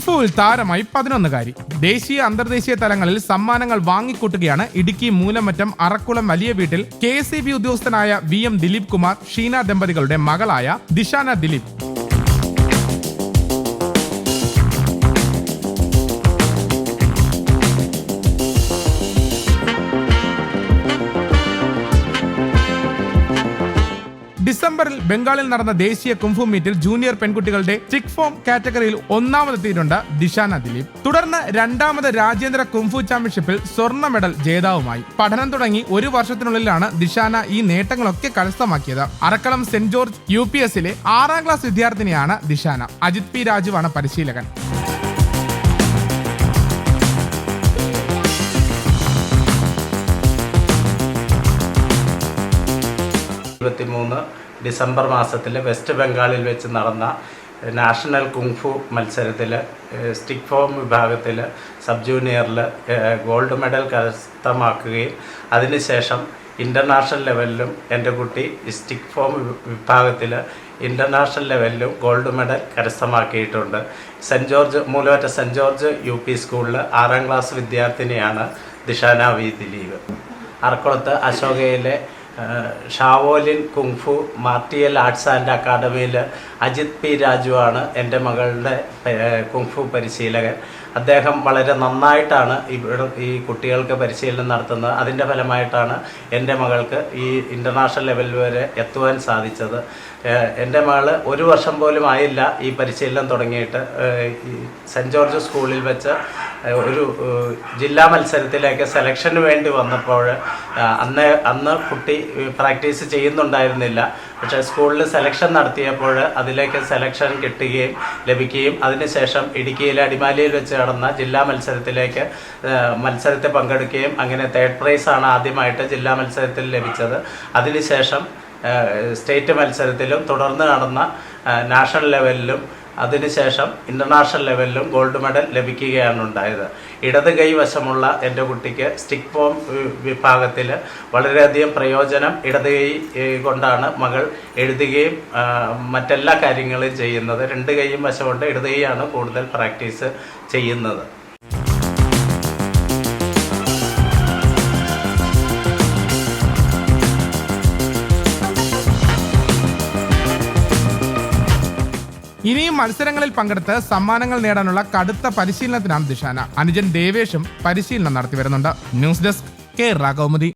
കുംഫുവിൽ താരമായി പതിനൊന്നുകാരി ദേശീയ അന്തർദേശീയ തലങ്ങളിൽ സമ്മാനങ്ങൾ വാങ്ങിക്കൂട്ടുകയാണ് ഇടുക്കി മൂലമറ്റം അറക്കുളം വലിയ വീട്ടിൽ കെ ഉദ്യോഗസ്ഥനായ വി എം ദിലീപ് കുമാർ ഷീന ദമ്പതികളുടെ മകളായ ദിഷാന ദിലീപ്. ഡിസംബറിൽ ബംഗാളിൽ നടന്ന ദേശീയ കുംഫു മീറ്റിൽ ജൂനിയർ പെൺകുട്ടികളുടെ സിക് ഫോം കാറ്റഗറിയിൽ ഒന്നാമതെത്തിയിട്ടുണ്ട് ദിശാന ദിലീപ്. തുടർന്ന് രണ്ടാമത് രാജ്യാന്തര കുംഫു ചാമ്പ്യൻഷിപ്പിൽ സ്വർണ മെഡൽ ജേതാവുമായി. പഠനം തുടങ്ങി ഒരു വർഷത്തിനുള്ളിലാണ് ദിശാന ഈ നേട്ടങ്ങളൊക്കെ കരസ്ഥമാക്കിയത്. Arakkulam Saint George U P എസിലെ ആറാം ക്ലാസ് വിദ്യാർത്ഥിനിയാണ് ദിശാന. അജിത് പി. രാജുവാണ് പരിശീലകൻ. ഇരുപത്തിമൂന്ന് ഡിസംബർ മാസത്തിൽ വെസ്റ്റ് ബംഗാളിൽ വെച്ച് നടന്ന നാഷണൽ കുങ്ഫു മത്സരത്തിൽ സ്റ്റിക് ഫോം വിഭാഗത്തിൽ സബ് ജൂനിയറിൽ ഗോൾഡ് മെഡൽ കരസ്ഥമാക്കുകയും അതിനുശേഷം ഇന്റർനാഷണൽ ലെവലിലും എന്റെ കുട്ടി സ്റ്റിക് ഫോം വിഭാഗത്തിൽ ഇന്റർനാഷണൽ ലെവലിലും ഗോൾഡ് മെഡൽ കരസ്ഥമാക്കിയിട്ടുണ്ട്. സെന്റ് ജോർജ് മൂലമറ്റ സെന്റ് ജോർജ് യു പി സ്കൂളിൽ ആറാം ക്ലാസ് വിദ്യാർത്ഥിനിയാണ് ദിഷാന വി ദിലീപ്. അറക്കുളത്ത് അശോകയിലെ Shaolin kung fu martial arts and അക്കാദമിയിൽ അജിത് പി രാജുവാണ് എന്റെ മകളുടെ കുങ്ഫു പരിശീലകൻ. അദ്ദേഹം വളരെ നന്നായിട്ടാണ് ഇവിടെ ഈ കുട്ടികൾക്ക് പരിശീലനം നടത്തുന്നത്. അതിന്റെ ഫലമായിട്ടാണ് എന്റെ മകൾക്ക് ഈ ഇന്റർനാഷണൽ ലെവൽ വരെ എത്തുവാൻ സാധിച്ചത്. എന്റെ മകൾ ഒരു വർഷം പോലും ആയില്ല ഈ പരിശീലനം തുടങ്ങിയിട്ട്. സെന്റ് ജോർജ് സ്കൂളിൽ വെച്ച് ഒരു ജില്ലാ മത്സരത്തിലേക്ക് സെലക്ഷന് വേണ്ടി വന്നപ്പോൾ അന്ന് അന്ന് കുട്ടി പ്രാക്ടീസ് ചെയ്യുന്നുണ്ടായിരുന്നില്ല. പക്ഷേ സ്കൂളിൽ സെലക്ഷൻ നടത്തിയപ്പോൾ അതിലേക്ക് സെലക്ഷൻ കിട്ടുകയും ലഭിക്കുകയും അതിനുശേഷം ഇടുക്കിയിലെ അടിമാലിയിൽ വെച്ച് നടന്ന ജില്ലാ മത്സരത്തിലേക്ക് മത്സരത്തെ മത്സരത്തിൽ പങ്കെടുക്കുകയും അങ്ങനെ തേർഡ് പ്രൈസാണ് ആദ്യമായിട്ട് ജില്ലാ മത്സരത്തിൽ ലഭിച്ചത്. അതിനുശേഷം സ്റ്റേറ്റ് മത്സരത്തിലും തുടർന്ന് നടന്ന നാഷണൽ ലെവലിലും അതിനുശേഷം ഇന്റർനാഷണൽ ലെവലിലും ഗോൾഡ് മെഡൽ ലഭിക്കുകയാണ് ഉണ്ടായത്. ഇടത് കൈ വശമുള്ള എന്റെ കുട്ടിക്ക് സ്റ്റിക്ക് ഫോം വിഭാഗത്തിൽ വളരെയധികം പ്രയോജനം ഇടത് കൈ കൊണ്ടാണ് മകൾ എഴുതുകയും മറ്റെല്ലാ കാര്യങ്ങളും ചെയ്യുന്നത്. രണ്ട് കൈയും വശമുണ്ട് ഇടത് കൈയാണ് കൂടുതൽ പ്രാക്ടീസ് ചെയ്യുന്നത്. ഇനിയും മത്സരങ്ങളിൽ പങ്കെടുത്ത് സമ്മാനങ്ങൾ നേടാനുള്ള കടുത്ത പരിശീലനത്തിനാണ് ദിശാന അനുജൻ ദേവേഷും പരിശീലനം നടത്തി വരുന്നുണ്ട്. News desk K. കൗമുദി